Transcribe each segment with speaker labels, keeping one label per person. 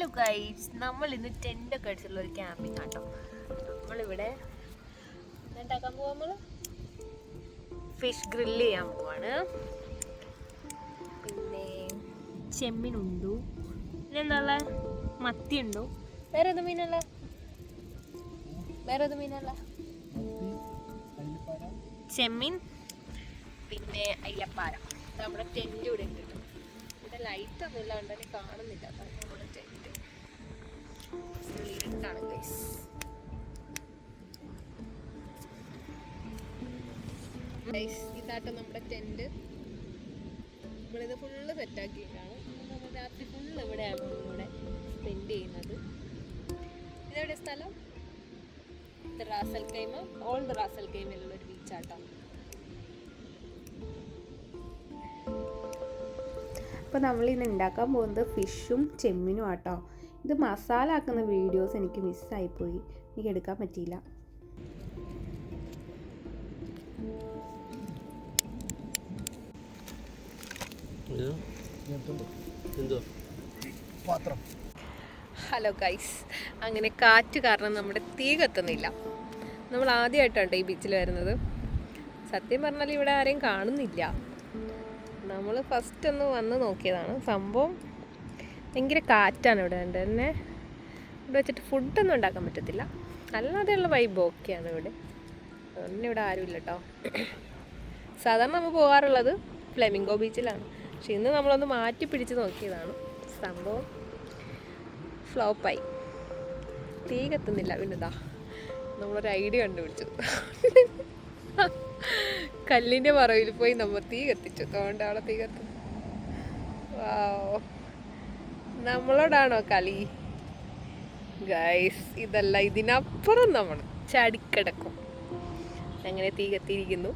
Speaker 1: Hello guys നമ്മൾ ഇന്ന് tent ഒക്കെ അടിച്ചുള്ള ഒരു ക്യാമ്പിംഗ് ആട്ടോ നമ്മളിവിടെ ഉണ്ടാക്കാൻ പോവാ നമ്മൾ ഫിഷ് ഗ്രില്ല് ചെയ്യാൻ പോവാണ്. പിന്നെ ചെമ്മീനുണ്ടു. പിന്നെ എന്താ മത്തി ഉണ്ടു വേറെ ഏത് മീനല്ല വേറെ ഏത് മീനല്ല ചെമ്മീൻ. പിന്നെ അയ്യപ്പാര. നമ്മുടെ ടെന്റ് ഇവിടെ ഉണ്ട്. ലൈറ്റ് ഒന്നും ഇല്ലാണ്ട് തന്നെ കാണുന്നില്ല. ഇരുട്ടാണ് ഗൈസ് നമ്മുടെ ടെന്റ് നമ്മളിത് ഫുള്ള് സെറ്റാക്കിയിട്ടാണ് നമ്മൾ രാത്രി ഫുള്ള് ഇവിടെയാണ് ഇവിടെ സ്പെൻഡ് ചെയ്യുന്നത്. ഇതെവിടെ സ്ഥലം? Ras al Khaimah old Ras al കൈമയിലുള്ള ഒരു ബീച്ചാട്ടോ
Speaker 2: അപ്പോൾ നമ്മൾ ഇന്ന് ഉണ്ടാക്കാൻ പോകുന്നത് ഫിഷും ചെമ്മീനും ആട്ടോ. ഇത് മസാല ആക്കുന്ന വീഡിയോസ് എനിക്ക് മിസ്സായിപ്പോയി എനിക്ക് എടുക്കാൻ പറ്റിയില്ല.
Speaker 1: ഹലോ ഗൈസ് അങ്ങനെ കാറ്റ് കാരണം നമ്മുടെ തീ കത്തുന്നില്ല. നമ്മൾ ആദ്യമായിട്ടാണ് ഈ ബീച്ചിൽ വരുന്നത്. സത്യം പറഞ്ഞാൽ ഇവിടെ ആരെയും കാണുന്നില്ല. നമ്മൾ ഫസ്റ്റ് ഒന്ന് വന്ന് നോക്കിയതാണ്. സംഭവം ഭയങ്കര കാറ്റാണ് ഇവിടെ ഉണ്ട് തന്നെ ഇവിടെ വെച്ചിട്ട് ഫുഡൊന്നും ഉണ്ടാക്കാൻ പറ്റത്തില്ല. അല്ലാതെയുള്ള വൈബ് ഓക്കെയാണ് ഇവിടെ. അതുകൊണ്ട് ഇവിടെ ആരുമില്ല കേട്ടോ സാധാരണ നമ്മൾ പോകാറുള്ളത് ഫ്ലെമിംഗോ ബീച്ചിലാണ് പക്ഷെ ഇന്ന് നമ്മളൊന്ന് മാറ്റി പിടിച്ച് നോക്കിയതാണ്. സംഭവം ഫ്ലോപ്പായി. തീ കത്തുന്നില്ല. പിന്നെതാ നമ്മളൊരു ഐഡിയ കണ്ടുപിടിച്ചു. കല്ലിന്റെ പറവിൽ പോയി നമ്മൾ തീ കത്തിച്ചു. അതുകൊണ്ട് തീ കത്തു. നമ്മളോടാണോ കളി? ഗൈസ് ഇതല്ല ഇതിനപ്പുറം നമ്മൾ ചാടിക്കിടക്കും. അങ്ങനെ തീ കത്തിയിരിക്കുന്നു?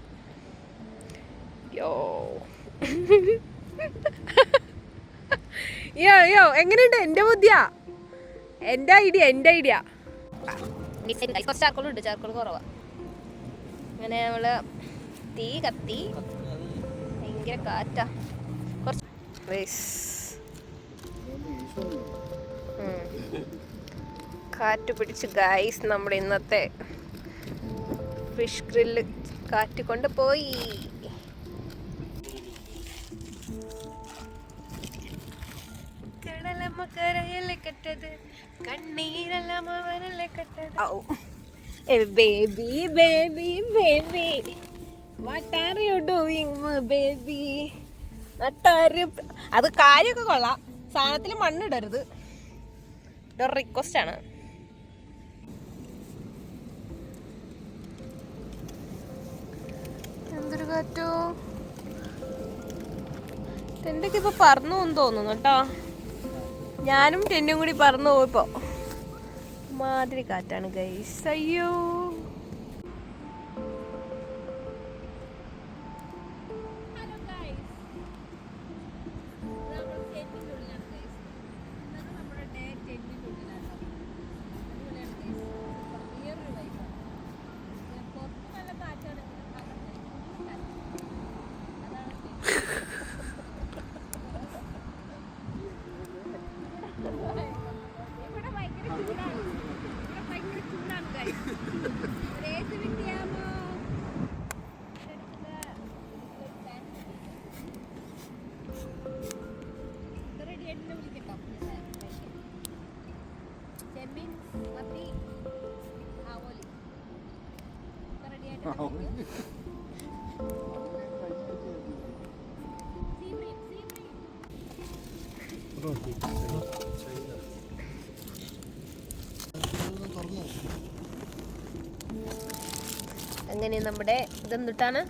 Speaker 1: യോ യോ യോ എങ്ങനെയുണ്ട്? എന്റെ ബുദ്ധിയാ? എന്റെ ഐഡിയ എന്റെ ഐഡിയ. കുറച്ച് ചാർക്കോൾ ഉണ്ട്. ചാർക്കോൾ കുറവാ. അങ്ങനെ നമ്മൾ തീ കത്തി. ഭയങ്കര കാറ്റാ. കുറച്ച്. കാറ്റ് പിടിച്ച് ഗൈസ് നമ്മുടെ ഇന്നത്തെ ഫിഷ് ഗ്രില്ല് കാറ്റ് കൊണ്ട് പോയി. കടലമ്മ കരയല്ലേ കെട്ടത് കണ്ണീരല്ലമ്മ വരല്ലേ കെട്ടത്. Baby baby baby what are you doing baby അത് കാര്യമൊക്കെ കൊള്ളാം. സാധനത്തിൽ മണ്ണിടരുത്. ഇതൊരു റിക്വസ്റ്റ് ആണ്. എന്തൊരു കാറ്റോ? ടെന്റൊക്കെ ഇപ്പൊ പറന്നു എന്ന് തോന്നുന്നു കേട്ടോ. ഞാനും ടെന്റും കൂടി പറന്നു പോയിപ്പോ. മാതിരി കാറ്റാണ് ഗൈസ് അയ്യോ. അങ്ങനെ നമ്മുടെ ഇതെന്തിട്ടാണ്?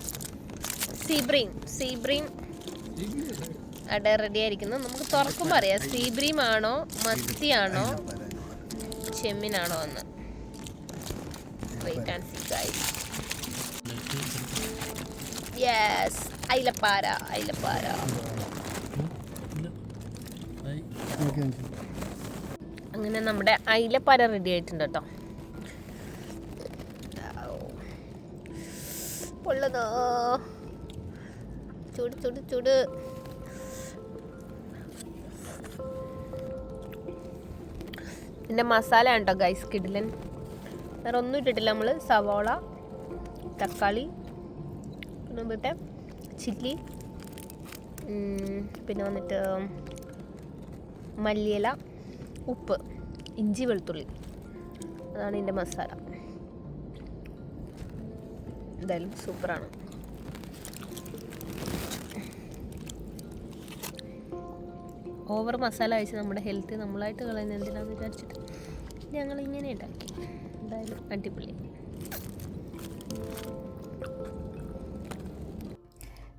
Speaker 1: സീബ്രീം സീബ്രീം അവിടെ റെഡി ആയിരിക്കുന്നു. നമുക്ക് തുറക്കുമ്പോൾ അറിയാം സീബ്രീം ആണോ മത്തിയാണോ ചെമ്മിനാണോ എന്ന്. Wait and see guys yes അയിലപ്പാര അയിലപ്പാര അങ്ങനെ നമ്മുടെ അയിലപ്പാര റെഡി ആയിട്ടുണ്ട് കേട്ടോ ചൂട് ചൂട് ചൂട്.
Speaker 3: എന്റെ മസാല ഉണ്ടോ ഗൈസ് കിഡിലൻ വേറെ ഒന്നും ഇട്ടിട്ടില്ല നമ്മൾ സവോള തക്കാളി വന്നിട്ട് ചില്ലി പിന്നെ വന്നിട്ട് മല്ലിയില ഉപ്പ് ഇഞ്ചി വെളുത്തുള്ളി. അതാണ് ഇതിന്റെ മസാല. എന്തായാലും സൂപ്പറാണ്. ഓവർ മസാല കഴിച്ച് നമ്മുടെ ഹെൽത്ത് നമ്മളായിട്ട് കളയുന്ന എന്തിനാണെന്ന് വിചാരിച്ചിട്ട് ഞങ്ങൾ ഇങ്ങനെ ഉണ്ടാക്കി. എന്തായാലും അടിപൊളി.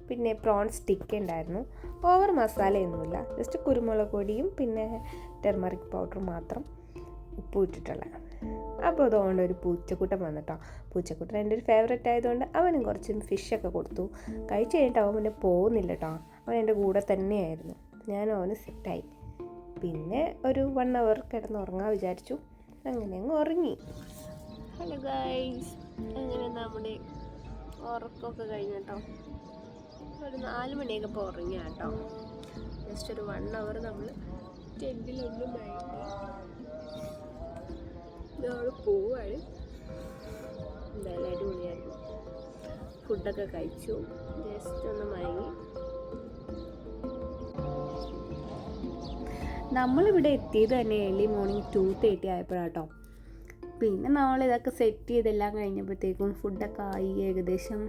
Speaker 1: പിന്നെ പ്രോൺ സ്റ്റിക്ക് ഉണ്ടായിരുന്നു. ഓവർ മസാലയൊന്നുമില്ല ജസ്റ്റ് കുരുമുളക് പൊടിയും പിന്നെ ടെർമറിക് പൗഡറും മാത്രം ഉപ്പ് ഇട്ടിട്ടുള്ള. അപ്പോൾ അതുകൊണ്ട് ഒരു പൂച്ചക്കുട്ടൻ വന്നിട്ടോ. പൂച്ചക്കുട്ടൻ എന്റെ ഒരു ഫേവറേറ്റ് ആയതുകൊണ്ട് അവനും കുറച്ച് ഫിഷൊക്കെ കൊടുത്തു. കഴിച്ച് കഴിഞ്ഞിട്ട് അവൻ പിന്നെ പോകുന്നില്ല കേട്ടോ അവൻ എന്റെ കൂടെ തന്നെയായിരുന്നു. ഞാൻ അവന് സെറ്റായി പിന്നെ ഒരു വൺ അവർ കിടന്ന് ഉറങ്ങാൻ വിചാരിച്ചു. അങ്ങനെ അങ്ങ് ഉറങ്ങി.
Speaker 3: ഹലോ ഗൈസ് അങ്ങനെ നമ്മുടെ ഉറക്കമൊക്കെ കഴിഞ്ഞു കേട്ടോ. ഒരു നാല് മണിയൊക്കെ ഇപ്പോൾ ഉറങ്ങിയ കേട്ടോ. ജസ്റ്റ് ഒരു വൺ അവർ നമ്മൾ ടെന്റിലൊന്നും നമ്മൾ പോവാണ്. എന്തായാലും അടിപൊളിയായിരുന്നു. ഫുഡൊക്കെ കഴിച്ചു. ജസ്റ്റ് ഒന്ന് മയങ്ങി.
Speaker 1: നമ്മളിവിടെ എത്തിയത് തന്നെ ഏർലി മോർണിംഗ് ടു തേർട്ടി ആയപ്പോഴാട്ടോ പിന്നെ നമ്മൾ ഇതൊക്കെ സെറ്റ് ചെയ്തെല്ലാം കഴിഞ്ഞപ്പോഴത്തേക്കും ഫുഡൊക്കെ ആയി ഏകദേശം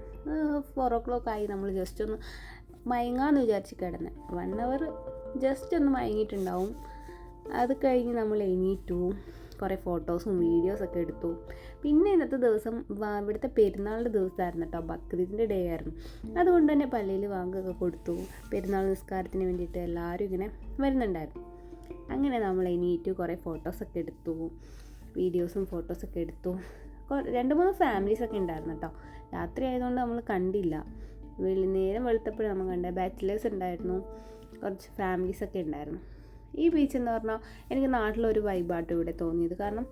Speaker 1: ഫോർ ഓ ക്ലോക്ക് ആയി നമ്മൾ ജസ്റ്റ് ഒന്ന് മയങ്ങാന്ന് വിചാരിച്ച് കിടന്ന്. വൺ അവർ ജസ്റ്റ് ഒന്ന് മയങ്ങിയിട്ടുണ്ടാവും. അത് കഴിഞ്ഞ് നമ്മൾ എണീറ്റു. കുറേ ഫോട്ടോസും വീഡിയോസൊക്കെ എടുത്തു. പിന്നെ ഇന്നത്തെ ദിവസം ഇവിടുത്തെ പെരുന്നാളിന്റെ ദിവസമായിരുന്നു കേട്ടോ ബക്രീദിന്റെ ഡേ ആയിരുന്നു. അതുകൊണ്ട് തന്നെ പള്ളിയിൽ വാങ്ങൊക്കെ കൊടുത്തു. പെരുന്നാൾ നിസ്കാരത്തിന് വേണ്ടിയിട്ട് എല്ലാവരും ഇങ്ങനെ വരുന്നുണ്ടായിരുന്നു. അങ്ങനെ നമ്മൾ എണീറ്റ് കുറേ ഫോട്ടോസൊക്കെ എടുത്തു. വീഡിയോസും ഫോട്ടോസൊക്കെ എടുത്തു. രണ്ട് മൂന്ന് ഫാമിലീസൊക്കെ ഉണ്ടായിരുന്നു കേട്ടോ രാത്രി ആയതുകൊണ്ട് നമ്മൾ കണ്ടില്ല. വെളി നേരം വെളുത്തപ്പോഴും നമ്മൾ കണ്ടത് ബാച്ചിലേഴ്സ് ഉണ്ടായിരുന്നു. കുറച്ച് ഫാമിലീസൊക്കെ ഉണ്ടായിരുന്നു. ഈ ബീച്ച് എന്ന് പറഞ്ഞാൽ എനിക്ക് നാട്ടിലൊരു വൈബായിട്ട് ഇവിടെ തോന്നിയത്. കാരണം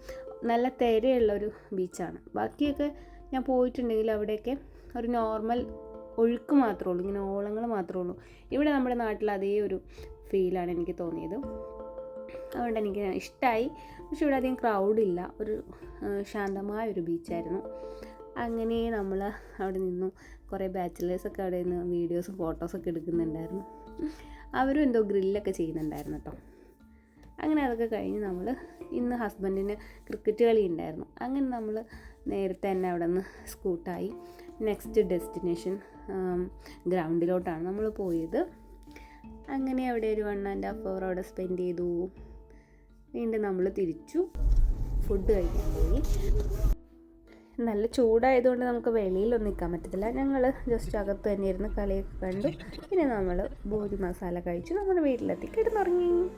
Speaker 1: നല്ല തിരയുള്ള ഒരു ബീച്ചാണ് ബാക്കിയൊക്കെ ഞാൻ പോയിട്ടുണ്ടെങ്കിൽ അവിടെയൊക്കെ ഒരു നോർമൽ ഒഴുക്ക് മാത്രമേ ഉള്ളൂ. ഇങ്ങനെ ഓളങ്ങൾ മാത്രമേ ഉള്ളൂ. ഇവിടെ നമ്മുടെ നാട്ടിൽ അതേ ഒരു ഫീലാണ് എനിക്ക് തോന്നിയത്. അതുകൊണ്ട് എനിക്ക് ഇഷ്ടമായി പക്ഷെ ഇവിടെ അധികം ക്രൗഡില്ല ഒരു ശാന്തമായ ഒരു ബീച്ചായിരുന്നു അങ്ങനെ നമ്മൾ അവിടെ നിന്നു. കുറേ ബാച്ചിലേഴ്സൊക്കെ അവിടെ നിന്ന് വീഡിയോസും ഫോട്ടോസൊക്കെ എടുക്കുന്നുണ്ടായിരുന്നു. അവരും എന്തോ ഗ്രില്ലൊക്കെ ചെയ്യുന്നുണ്ടായിരുന്നു കേട്ടോ. അങ്ങനെ അതൊക്കെ കഴിഞ്ഞ് നമ്മൾ ഇന്ന് ഹസ്ബൻഡിന് ക്രിക്കറ്റ് കളി ഉണ്ടായിരുന്നു. അങ്ങനെ നമ്മൾ നേരത്തെ തന്നെ അവിടെ നിന്ന് സ്കൂട്ടായി നെക്സ്റ്റ് ഡെസ്റ്റിനേഷൻ ഗ്രൗണ്ടിലോട്ടാണ് നമ്മൾ പോയത്. അങ്ങനെ അവിടെ ഒരു വൺ ആൻഡ് ഹാഫ് അവർ അവിടെ സ്പെൻഡ് ചെയ്തു. വീണ്ടും നമ്മൾ തിരിച്ചു. ഫുഡ് കഴിക്കാൻ പോയി. നല്ല ചൂടായതുകൊണ്ട് നമുക്ക് വെളിയിലൊന്നും നിൽക്കാൻ പറ്റത്തില്ല. ഞങ്ങൾ ജസ്റ്റ് അകത്ത് തന്നെ ഇരുന്ന് കളിയൊക്കെ കണ്ടു. പിന്നെ നമ്മൾ ബോധി മസാല കഴിച്ചു. നമ്മുടെ വീട്ടിലെത്തി. കിടന്നുറങ്ങി.